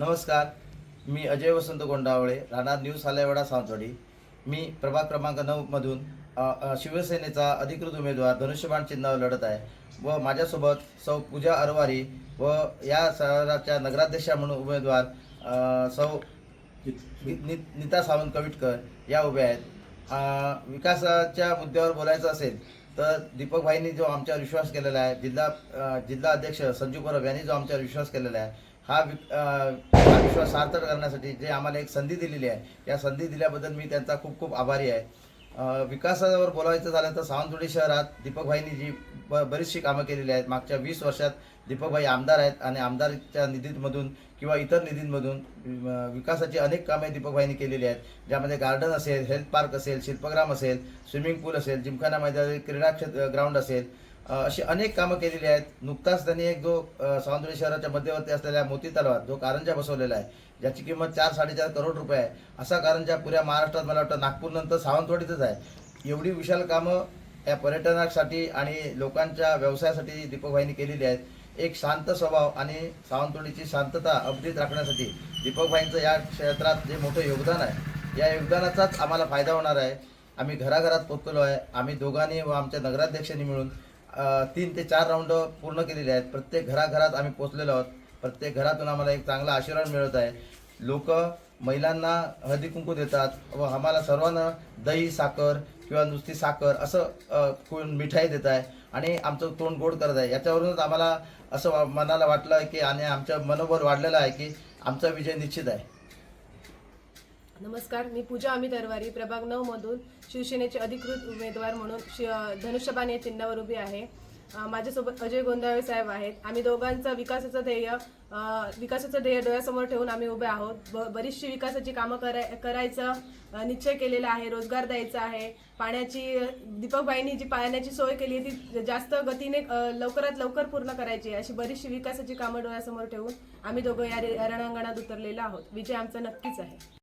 नमस्कार. मी अजय वसंत गोंडावळे राहणार न्यूज सालेवाडा सावंतवाडी. मी प्रभाग क्रमांक नऊमधून शिवसेनेचा अधिकृत उमेदवार धनुष्यबाण चिन्हावर लढत आहे व माझ्यासोबत सौ पूजा अरवारी व या शहराच्या नगराध्यक्षा म्हणून उमेदवार सौ नीता सावंत कविटकर या उभ्या आहेत. विकासाच्या मुद्द्यावर बोलायचं असेल तर दीपक भाईंनी जो आमच्यावर विश्वास केलेला आहे जिल्हा जिल्हा अध्यक्ष संजू परब यांनी जो आमच्यावर विश्वास केलेला आहे हा हा विश्वास सार्थ करण्यासाठी जे आम्हाला एक संधी दिलेली आहे या संधी दिल्याबद्दल मी त्यांचा खूप खूप आभारी आहे. विकासावर बोलायचं झालं तर सावंतवाडी शहरात दीपकभाईंनी जी ब बरीचशी कामं केलेली आहेत मागच्या वीस वर्षात दीपकभाई आमदार आहेत आणि आमदारच्या निधीमधून किंवा इतर निधींमधून विकासाची अनेक कामे दीपकभाईंनी केलेली आहेत. ज्यामध्ये गार्डन असेल हेल्थ पार्क असेल शिल्पग्राम असेल स्विमिंग पूल असेल जिमखाना मैदानी क्रीडा क्षेत्र ग्राउंड असेल. अशी अनेक कामं केलेली आहेत. नुकताच त्यांनी एक जो सावंतवाडी शहराच्या मध्यवर्ती असलेल्या मोती तलावात जो कारंजा बसवलेला आहे ज्याची किंमत चार साडेचार करोड रुपये आहे. असा कारंजा पुऱ्या महाराष्ट्रात मला वाटतं नागपूरनंतर सावंतवाडीतच आहे. एवढी विशाल कामं या पर्यटनासाठी आणि लोकांच्या व्यवसायासाठी दीपकभाईंनी केलेली आहेत. एक शांत स्वभाव आणि सावंतवाडीची शांतता अपडेट राखण्यासाठी दीपकभाईंचं या क्षेत्रात जे मोठं योगदान आहे या योगदानाचाच आम्हाला फायदा होणार आहे. आम्ही घराघरात पोचलो आहे. आम्ही दोघांनी व आमच्या नगराध्यक्षांनी मिळून तीन ते चार राऊंड पूर्ण केलेले आहेत. प्रत्येक घराघरात आम्ही पोचलेलो आहोत. प्रत्येक घरातून आम्हाला एक चांगला आशीर्वाद मिळत आहे. लोक महिलांना हळदी कुंकू देतात व आम्हाला सर्वांना दही साखर किंवा नुसती साखर असं कोण मिठाई देत आहे आणि आमचं तोंड गोड करत आहे. याच्यावरूनच आम्हाला असं मनाला वाटलं की आणि आमचं मनोबल वाढलेलं आहे की आमचा विजय निश्चित आहे. नमस्कार मी पूजा अमित अरवारी प्रभाग नऊ मधून शिवसेनेचे अधिकृत उमेदवार म्हणून शि धनुष्यबाण या चिन्हावर उभी आहे. माझ्यासोबत अजय गोंदावळे साहेब आहेत. आम्ही दोघांचं विकासाचं ध्येय विकासाचं ध्येय डोळ्यासमोर ठेवून आम्ही उभे आहोत. ब बरीचशी विकासाची कामं कराय करायचं निश्चय केलेला आहे रोजगार द्यायचा आहे. पाण्याची दीपकबाईंनी जी पाण्याची सोय केली आहे ती जास्त गतीने लवकरात लवकर पूर्ण करायची आहे. अशी बरीचशी विकासाची कामं डोळ्यासमोर ठेवून आम्ही दोघं या रे- या रणांगणात उतरलेलो आहोत. विजय आमचा नक्कीच आहे.